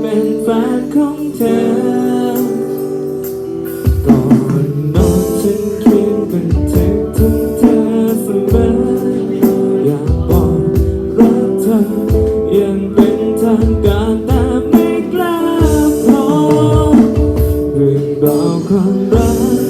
เป็นแฟนของเธอ ก่อนนอนฉันเขีกันทึกถึงเธอเสมออยากบอกรักเธอยังเป็นทางการแต่ไม่กล้าพอเรื่องราวความรัก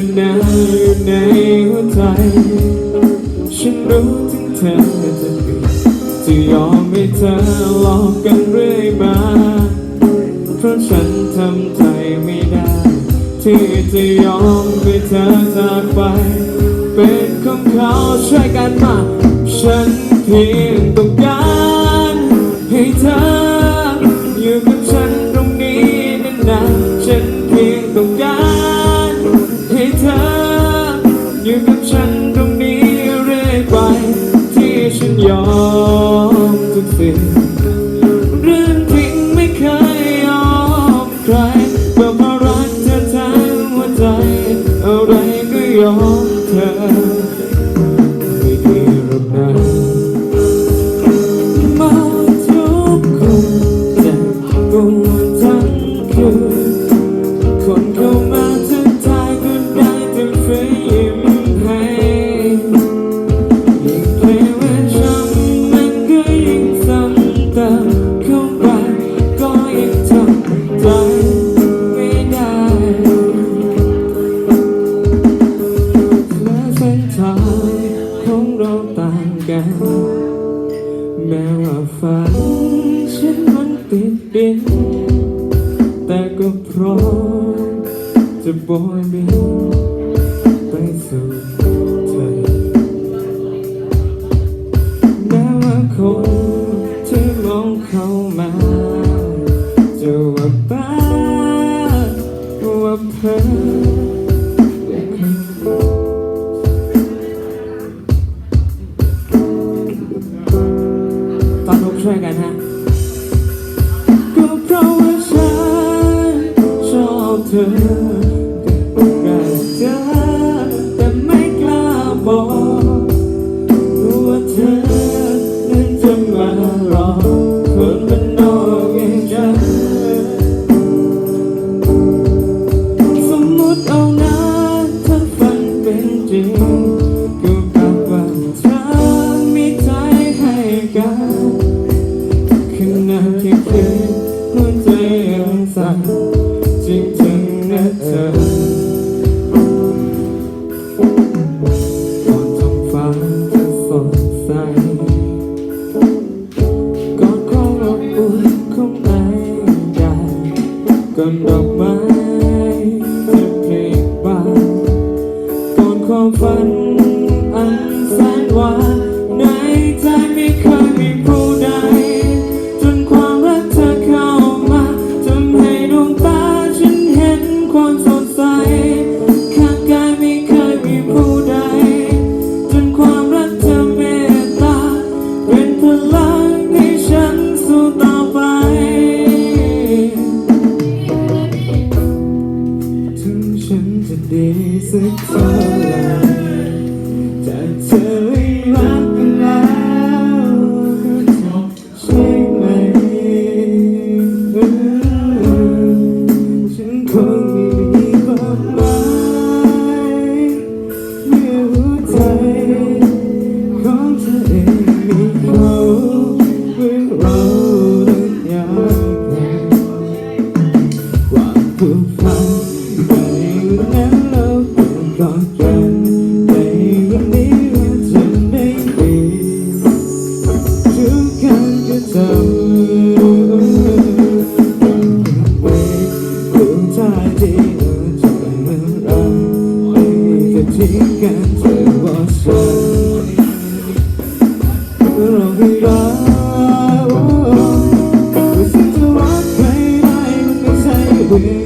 ปัญหาอยู่ในหัวใจ ฉันรู้ถึงเธอจะมีจะยอมให้เธอหลอกกันเรื่อยมา เพราะฉันทำใจไม่ได้ ที่จะยอมให้เธอจากไป เป็นของเขาช่วยกันมา ฉันเพียงต้องการให้เธอ control.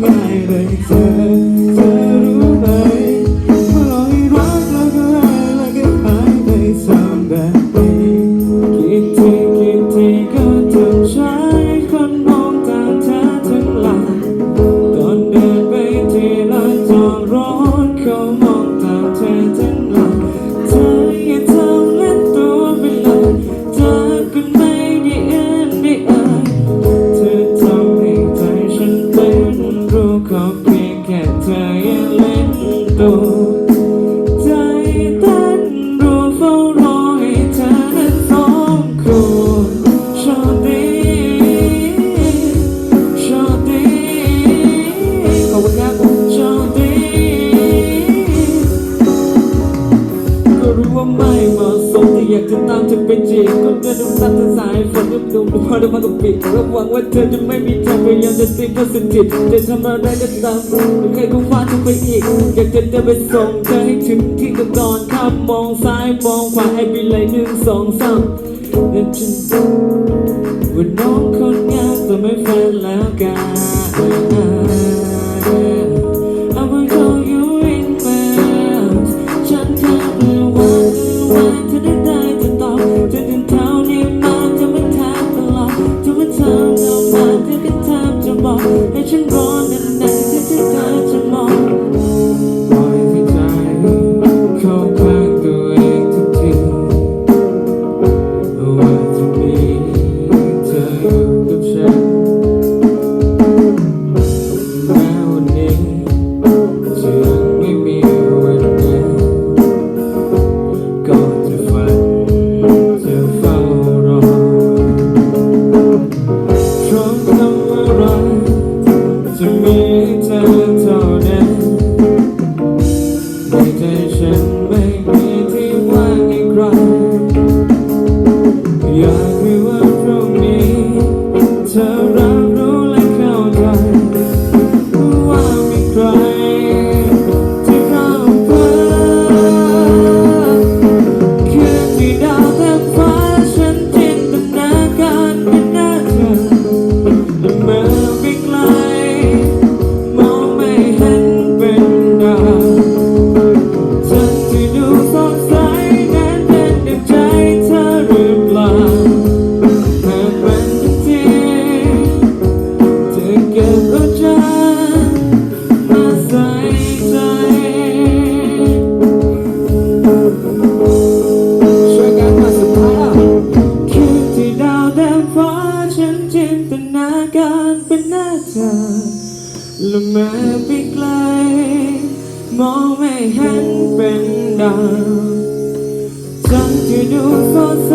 ไม่เลยเธอเธอรู้ไหม รู้ว่าไม่เหมาะสมแต่อยากจะตามเธอไปจีบก็เดินดูสัตว์สายฝนยุบดุมพอเดินมากักปีกระวังว่าเธอจะไม่มีทางพยายามจะตีเพื่อสินิตจะทำอะไรก็ตามแครก็ฟาดเธอไปอีก อยากจะเดินไปส่งเธอให้ถึงที่กัก่อนข้ามมองซ้ายมองขวาให้ไปเลยหนึ่งสองสามนั่นฉันว่าน้องคนงามแต่ไม่แฟนแล้วกัน เธอละเมอไปไกล มองไม่เห็นเป็นดาวจังที่ดูสดใส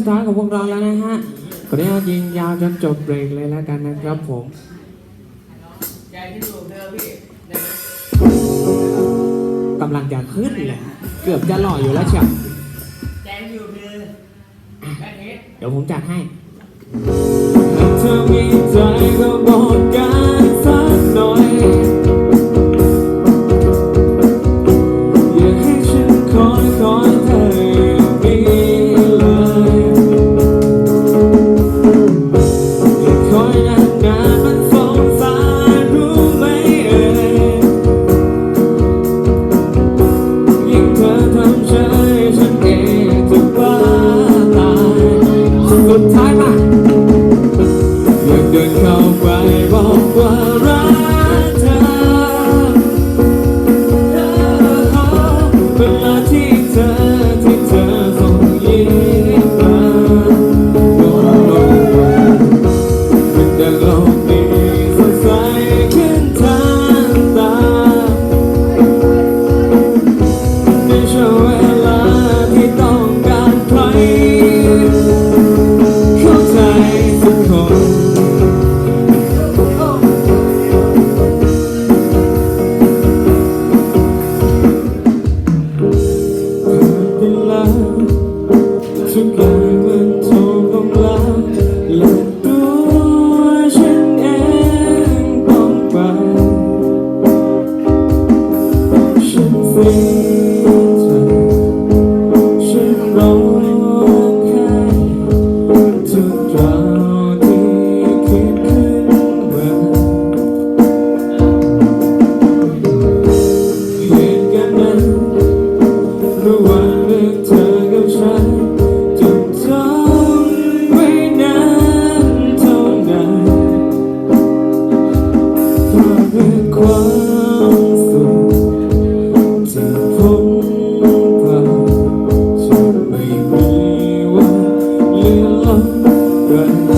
ุดท้ายของพวกเราแล้วนะฮะขออนุญาตยิงยาวจนจบเบรกเลยแล้วกันนะครับผมกำลังจะขึ้นเลยเกือบจะหล่ออยู่แล้วเชียวเดี๋ยวผมจัดให้เธอมีใจก็บอกกันสักหน่อย heaven